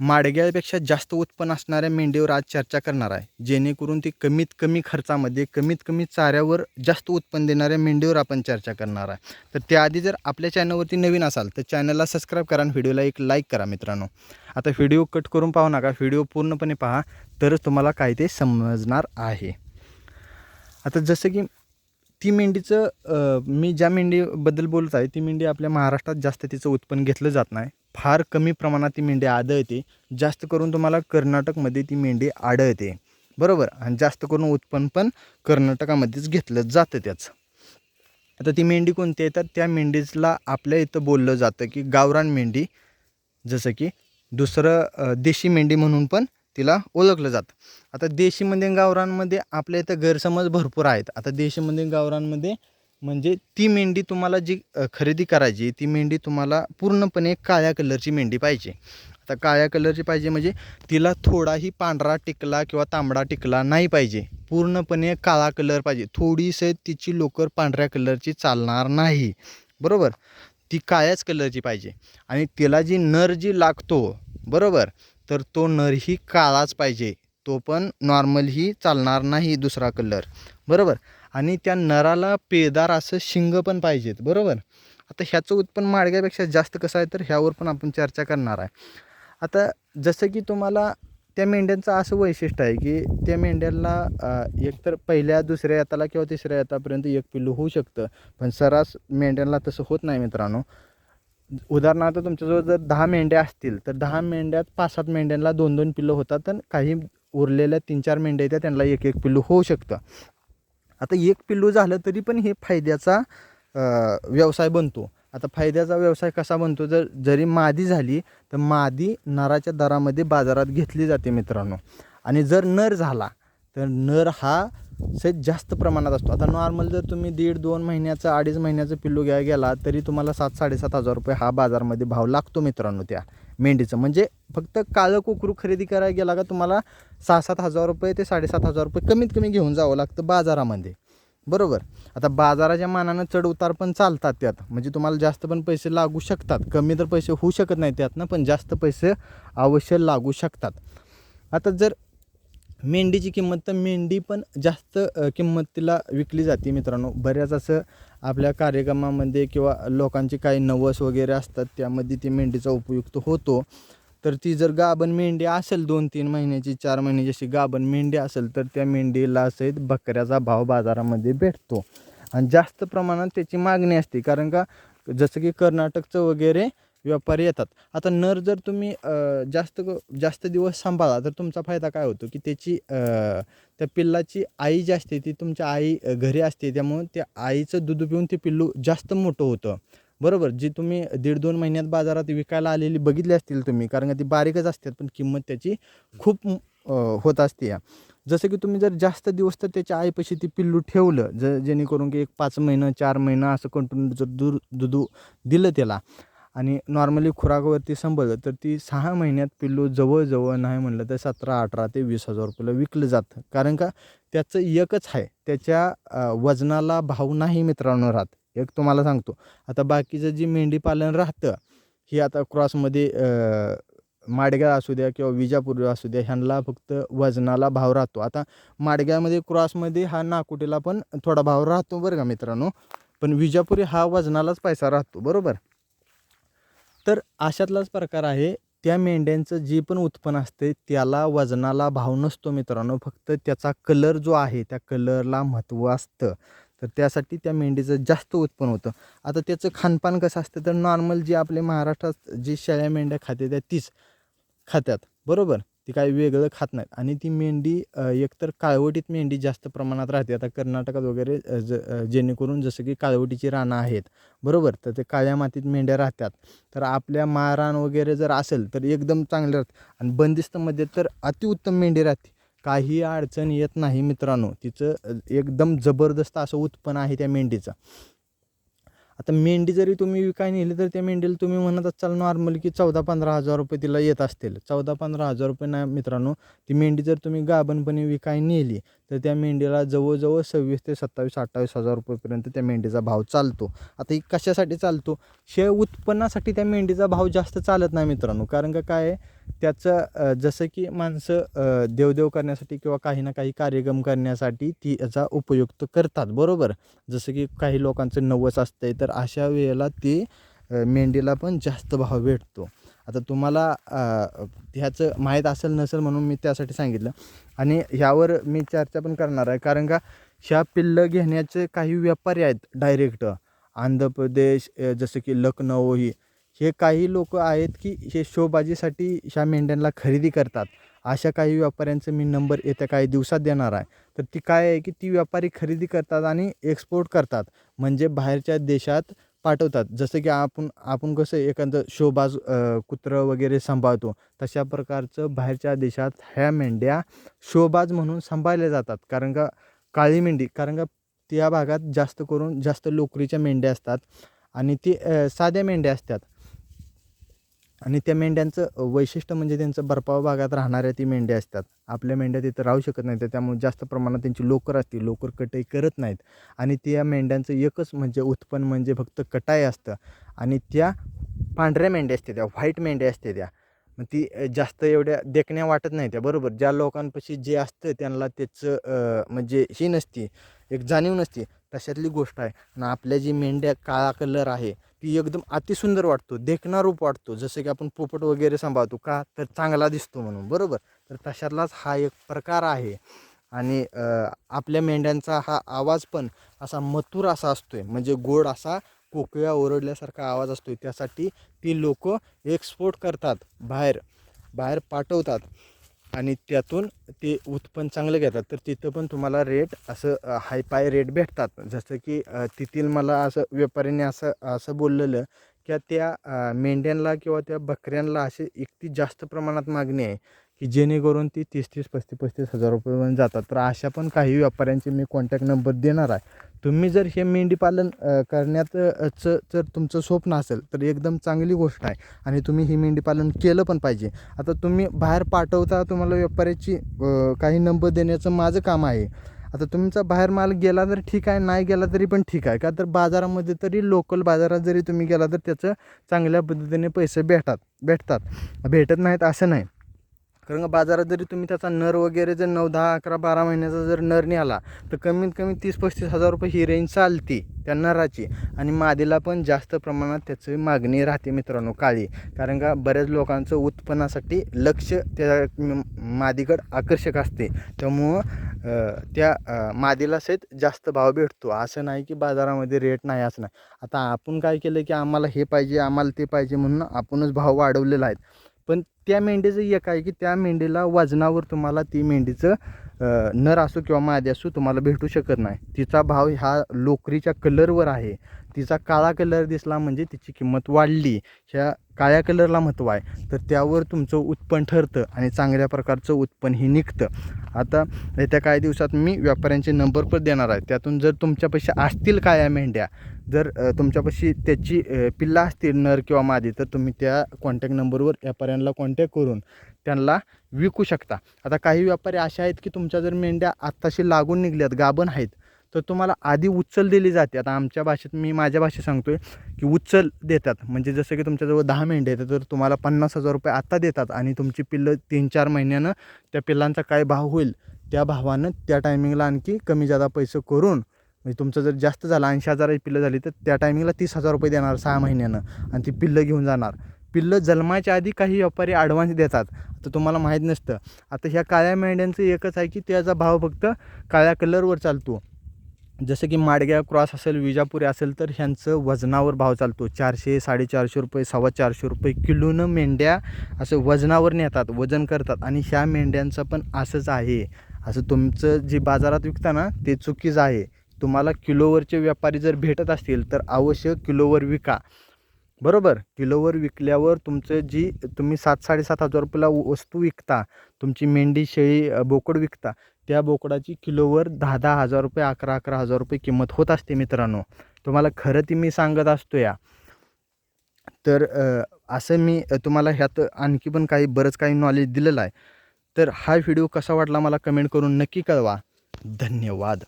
माडग्यापेक्षा जास्त उत्पन्न असणाऱ्या मेंढीवर आज चर्चा करणार आहे. जेणेकरून ती कमीत कमी खर्चामध्ये कमीत कमी चाऱ्यावर जास्त उत्पन्न देणाऱ्या मेंढीवर आपण चर्चा करणार आहे. तर त्याआधी जर आपल्या चॅनलवरती नवीन असाल तर चॅनलला सबस्क्राईब करा आणि व्हिडिओला एक लाईक करा मित्रांनो. आता व्हिडिओ कट करून पाहू नका व्हिडिओ पूर्णपणे पहा तरच तुम्हाला काय ते समजणार आहे. आता जसं की ती मेंढीचं मी ज्या मेंढीबद्दल बोलत आहे ती मेंढी आपल्या महाराष्ट्रात जास्त तिचं उत्पन्न घेतलं जात नाही. फार कमी प्रमाणात ती मेंढी आढळते. जास्त करून तुम्हाला कर्नाटकमध्ये ती मेंढी आढळते. बरोबर? आणि जास्त करून उत्पन्न पण कर्नाटकामध्येच घेतलं जातं त्याचं. आता ती मेंढी कोणती आहे? तर त्या मेंढीला आपल्या इथं बोललं जातं की गावरान मेंढी. जसं की दुसरं देशी मेंढी म्हणून पण तिला ओळखलं जातं. आता देशीमध्ये गावरानमध्ये आपल्या इथं गैरसमज भरपूर आहेत. आता देशीमध्ये गावरानमध्ये म्हणजे ती मेंढी तुम्हाला जी खरेदी करायची ती मेंढी तुम्हाला पूर्णपणे काळ्या कलरची मेंढी पाहिजे. आता काळ्या कलरची पाहिजे म्हणजे तिला थोडाही पांढरा टिकला किंवा तांबडा टिकला नाही पाहिजे. पूर्णपणे काळा कलर पाहिजे. थोडीसं तिची लोकर पांढऱ्या कलरची चालणार नाही. बरोबर? ती काळ्याच कलरची पाहिजे. आणि तिला जी नर जी लागतो बरोबर? तर तो नरही काळाच पाहिजे. तो पण नॉर्मलही चालणार नाही दुसरा कलर. बरोबर? आणि त्या नराला पेदार असं शिंग पण पाहिजेत बरोबर? आता ह्याचं उत्पन्न माडग्यापेक्षा जास्त कसं आहे तर ह्यावर पण आपण चर्चा करणार आहे. आता जसं की तुम्हाला त्या मेंढ्यांचं असं वैशिष्ट्य आहे की त्या मेंढ्यांना एकतर पहिल्या दुसऱ्या येताला किंवा तिसऱ्या येतापर्यंत एक पिल्लू होऊ शकतं पण सरास मेंढ्यांना तसं होत नाही मित्रांनो. उदाहरणार्थ तुमच्याजवळ जर दहा मेंढ्या असतील तर दहा मेंढ्यात पाच सात मेंढ्यांना दोन दोन पिल्लं होतात तर काही उरलेल्या तीन चार मेंढ्या त्या त्यांना एक एक पिल्लू होऊ शकतं. आता एक पिल्लू झालं तरी पण हे फायद्याचा व्यवसाय बनतो. आता फायद्याचा व्यवसाय कसा बनतो? जर जरी मादी झाली तर मादी नराच्या दरामध्ये बाजारात घेतली जाते मित्रांनो. आणि जर नर झाला तर नर हा सहित जास्त प्रमाणात असतो. आता नॉर्मल जर तुम्ही दीड दोन महिन्याचं अडीच महिन्याचं पिल्लू घ्यायला गेला तरी तुम्हाला सात साडेसात हजार रुपये हा बाजारमध्ये भाव लागतो मित्रांनो त्या. मेंढीचं. म्हणजे फक्त काळं कोकरू खरेदी करायला गेला का तुम्हाला सहा सात हजार रुपये ते साडेसात हजार रुपये कमीत कमी घेऊन जावं लागतं बाजारामध्ये. बरोबर? आता बाजाराच्या मानानं चढ उतार पण चालतात त्यात. म्हणजे तुम्हाला जास्त पण पैसे लागू शकतात. कमी तर पैसे होऊ शकत नाही त्यातनं पण जास्त पैसे अवश्य लागू शकतात. आता जर मेंढीची किंमत तर मेंढी पण जास्त किंमतीला विकली जाते मित्रांनो. बऱ्याच असं आपल्या कार्यक्रमामध्ये किंवा लोकांची काही नवस वगैरे असतात त्यामध्ये ती मेंढीचा उपयुक्त होतो. तर ती जर गाभण मेंढी असेल दोन तीन महिन्याची चार महिन्याची अशी गाभण मेंढी असेल तर त्या मेंढीला सहित बकऱ्याचा भाव बाजारामध्ये भेटतो. आणि जास्त प्रमाणात त्याची मागणी असते. कारण का जसं की कर्नाटकचं वगैरे व्यापारी येतात. आता नर जर तुम्ही जास्त क- जास्त दिवस सांभाळा तर तुमचा फायदा काय होतो? की त्याची त्या पिल्लाची आई जी असते ती तुमच्या आई घरी असते त्यामुळं त्या आईचं दूध पिऊन ते पिल्लू जास्त मोठं होतं. बरोबर? जी तुम्ही दीड दोन महिन्यात बाजारात विकायला आलेली बघितली असतील तुम्ही कारण का ती बारीकच असतात पण किंमत त्याची खूप होत असते. या जसं की तुम्ही जर जास्त दिवस तर त्याच्या आईपाशी ती पिल्लू ठेवलं ज जेणेकरून की एक पाच महिनं चार महिनं असं कंटिन्यू जर दूर दुधू दिलं त्याला आणि नॉर्मली खुराकावरती संभलं तर ती सहा महिन्यात पिल्लू जवळजवळ नाही म्हणलं तर सतरा अठरा ते वीस हजार रुपयाला विकलं जातं. कारण का? त्याचं एकच आहे त्याच्या वजनाला भाव नाही मित्रांनो राहत. एक तुम्हाला सांगतो. आता बाकीचं जी मेंढी पालन राहतं ही आता क्रॉसमध्ये माडग्या असू द्या किंवा विजापूर असू द्या ह्यांना फक्त वजनाला भाव राहतो. आता माडग्यामध्ये क्रॉसमध्ये हा नाकुटीला पण थोडा भाव राहतो बरं का मित्रांनो? पण विजापुरी हा वजनालाच पैसा राहतो बरोबर? तर अशातलाच प्रकार आहे. त्या मेंढ्यांचं जे पण उत्पन्न असते त्याला वजनाला भाव नसतो मित्रांनो. फक्त त्याचा कलर जो आहे त्या कलरला महत्त्व असतं. तर त्यासाठी त्या मेंढीचं जास्त उत्पन्न होतं. आता त्याचं खानपान कसं असतं तर नॉर्मल जे आपले महाराष्ट्रात जी शेळ्या मेंढ्या खाते त्या तीच खात्यात बरोबर? ती काही वेगळं खात नाहीत. आणि ती मेंढी एकतर काळवटीत मेंढी जास्त प्रमाणात राहते. आता कर्नाटकात वगैरे ज जेणेकरून जसं की काळवटीची रानं आहेत. बरोबर? तर ते काळ्या मातीत मेंढ्या राहतात. तर आपल्या मारान वगैरे जर असेल तर एकदम चांगले राहते आणि बंदिस्तमध्ये तर अतिउत्तम मेंढी राहते. काही अडचण येत नाही मित्रांनो. तिचं एकदम जबरदस्त असं उत्पन्न आहे त्या मेंढीचं. आता मेंढी जरी तुम्ही विकाय नेली तर त्या मेंढीला तुम्ही म्हणत असाल नॉर्मली की चौदा पंधरा हजार रुपये तिला येत असतील. चौदा पंधरा हजार रुपये नाही मित्रांनो ती मेंढी जर तुम्ही गाभणपणे विकाय नेली तर त्या मेंढीला जवळजवळ सव्वीस ते सत्तावीस अठ्ठावीस हजार रुपयेपर्यंत त्या मेंढीचा भाव चालतो. आता ही कशासाठी चालतो? शे उत्पन्नासाठी त्या मेंढीचा भाव जास्त चालत नाही मित्रांनो. कारण का काय त्याचं जसं की माणसं देवदेव करण्यासाठी किंवा काही ना काही कार्यक्रम करण्यासाठी ती याचा उपयुक्त करतात. बरोबर? जसं की काही लोकांचं नवस असतंय तर अशा वेळेला ती मेंढीला पण जास्त भाव भेटतो. आता तुम्हाला ह्याचं माहीत असेल नसेल म्हणून मी त्यासाठी सांगितलं. आणि ह्यावर मी चर्चा पण करणार आहे. कारण का ह्या पिल्लं घेण्याचे काही व्यापारी आहेत डायरेक्ट. आंध्र प्रदेश जसं की लखनौ ही हे काही लोक आहेत की हे शोबाजीसाठी ह्या मेंढ्यांना खरेदी करतात. अशा काही व्यापाऱ्यांचं मी नंबर येत्या काही दिवसात देणार आहे. तर ती काय आहे की ती व्यापारी खरेदी करतात आणि एक्सपोर्ट करतात. म्हणजे बाहेरच्या देशात पाठवतात. जसं की आपण आपण कसं एखादं शोबाज कुत्रं वगैरे सांभाळतो तशा प्रकारचं बाहेरच्या देशात ह्या मेंढ्या शोबाज म्हणून सांभाळल्या जातात. कारण का काळी मेंढी कारण का त्या भागात जास्त करून जास्त लोकरीच्या मेंढ्या असतात आणि ती साध्या मेंढ्या असतात. आणि त्या मेंढ्यांचं वैशिष्ट्य म्हणजे त्यांचं बर्फाव भागात राहणाऱ्या ती मेंढ्या असतात. आपल्या मेंढ्या तिथं राहू शकत नाहीत तर त्यामुळे जास्त प्रमाणात त्यांची लोकर असते लोकर कटाई करत नाहीत. आणि त्या मेंढ्यांचं एकच म्हणजे उत्पन्न म्हणजे फक्त कटाई असतं. आणि त्या पांढऱ्या मेंढ्या असते त्या व्हाईट मेंढ्या असते त्या. मग ती जास्त एवढ्या देखण्या वाटत नाही त्या बरोबर. ज्या लोकांपाशी जे असतं त्यांना त्याचं म्हणजे ही नसती एक जाणीव नसती. तशातली गोष्ट आहे. आणि आपल्या जी मेंढ्या काळा कलर आहे ती एकदम अतिसुंदर वाटतो देखणारूप वाटतो. जसं की आपण पोपट वगैरे सांभाळतो का तर चांगला दिसतो म्हणून. बरोबर? तर तशातलाच हा एक प्रकार आहे. आणि आपल्या मेंढ्यांचा हा आवाज पण असा मथुर असा असतो आहे म्हणजे गोड असा कोकिळा ओरडल्यासारखा आवाज असतोय. त्यासाठी ती लोक एक्सपोर्ट करतात बाहेर. बाहेर पाठवतात. आणि त्यातून ते उत्पन्न चांगलं घेतात. तर तिथं पण तुम्हाला रेट असं हाय पाय रेट भेटतात. जसं की तिथील मला असं व्यापाऱ्याने असं असं बोललेलं की त्या मेंढ्यांना किंवा त्या बकऱ्यांना असे इतकी जास्त प्रमाणात मागणी आहे. की जेणेकरून ती तीस तीस पस्तीस पस्तीस हजार रुपयेपर्यंत जातात. तर अशा पण काही व्यापाऱ्यांचे मी कॉन्टॅक्ट नंबर देणार आहे. तुम्ही जर हे मेंढीपालन करण्याचं करण्यात जर तुमचं स्वप्न असेल तर एकदम चांगली गोष्ट आहे. आणि तुम्ही ही मेंढीपालन केलं पण पाहिजे. आता तुम्ही बाहेर पाठवता तुम्हाला व्यापाऱ्याची काही नंबर देण्याचं माझं काम आहे. आता तुमचा बाहेर माल गेला तर ठीक आहे नाही गेला तरी पण ठीक आहे. का तर बाजारामध्ये तरी लोकल बाजारात जरी तुम्ही गेला तर त्याचं चांगल्या पद्धतीने पैसे भेटतात भेटतात. भेटत नाहीत असं नाही. कारण का बाजारात जरी तुम्ही त्याचा नर वगैरे जर नऊ दहा अकरा बारा महिन्याचा जर नर निघाला तर कमीत कमी तीस पस्तीस हजार रुपये ही रेंज चालते त्या नराची. आणि मादीला पण जास्त प्रमाणात त्याची मागणी राहते मित्रांनो काळी. कारण का बऱ्याच लोकांचं उत्पन्नासाठी लक्ष त्या मादीकडं आकर्षक असते. त्यामुळं त्या मादीला सहित जास्त भाव भेटतो. असं नाही की बाजारामध्ये रेट नाही असं नाही. आता आपण काय केलं की आम्हाला हे पाहिजे आम्हाला ते पाहिजे म्हणून आपणच भाव वाढवलेला आहे. पण त्या मेंढीचं एक आहे की त्या मेंढीला वजनावर तुम्हाला ती मेंढीचं नर असो किंवा मादी असो तुम्हाला भेटू शकत नाही. तिचा भाव ह्या लोकरीच्या कलरवर आहे. तिचा काळा कलर दिसला म्हणजे तिची किंमत वाढली. ह्या काळ्या कलरला महत्त्व आहे. तर त्यावर तुमचं उत्पन्न ठरतं आणि चांगल्या प्रकारचं उत्पन्न हे निघतं. आता येत्या काही दिवसात मी व्यापाऱ्यांचे नंबर पण देणार आहे. त्यातून जर तुमच्यापाशी असतील काळ्या मेंढ्या जर तुमच्यापाशी त्याची पिल्ला असतील नर किंवा मादी तर तुम्ही त्या कॉन्टॅक्ट नंबरवर व्यापाऱ्यांना कॉन्टॅक्ट करून त्यांना विकू शकता. आता काही व्यापारी असे आहेत की तुमच्या जर मेंढ्या आत्ताशी लागून निघल्यात गाभण आहेत तर तुम्हाला आधी उचल दिली जाते. आता आमच्या भाषेत मी माझ्या भाषेत सांगतोय की उचल देतात. म्हणजे जसं की तुमच्याजवळ दहा मेंढ्या आहेत तर तुम्हाला पन्नास हजार रुपये आत्ता देतात आणि तुमची पिल्लं तीन चार महिन्यानं त्या पिल्लांचा काय भाव होईल त्या भावानं त्या टायमिंगला आणखी कमी जादा पैसे करून म्हणजे तुमचं जर जास्त झालं ऐंशी हजाराची पिल्लं झाली तर त्या टायमिंगला तीस हजार रुपये देणार सहा महिन्यानं आणि ती पिल्लं घेऊन जाणार. पिल्लं जन्माच्या आधी काही व्यापारी ॲडव्हान्स देतात. तर तुम्हाला माहीत नसतं. आता ह्या काळ्या मेंढ्यांचं एकच आहे की त्याचा भाव फक्त काळ्या कलरवर चालतो. जसं की माडग्या क्रॉस असेल विजापुरी असेल तर ह्यांचं वजनावर भाव चालतो. चारशे साडेचारशे रुपये सव्वा चारशे रुपये किलोनं मेंढ्या असं वजनावर नेतात वजन करतात. आणि ह्या मेंढ्यांचं पण असंच आहे. असं तुमचं जे बाजारात विकता ना ते चुकीचं आहे. तुम्हाला किलोवरचे व्यापारी जर भेटत असतील तर अवश्य किलोवर विका. बरोबर. किलोवर विकल्यावर तुमचं जी तुम्ही सात साडेसात हजार रुपयाला वस्तू विकता तुमची मेंढी शेळी बोकड विकता त्या बोकडाची किलोवर दहा दहा हजार रुपये अकरा अकरा हजार रुपये किंमत होत असते मित्रांनो. तुम्हाला खरं ती मी सांगत असतो या. तर असं मी तुम्हाला ह्यात आणखी पण काही बरंच काही नॉलेज दिलेलं आहे. तर हा व्हिडिओ कसा वाटला मला कमेंट करून नक्की कळवा. धन्यवाद.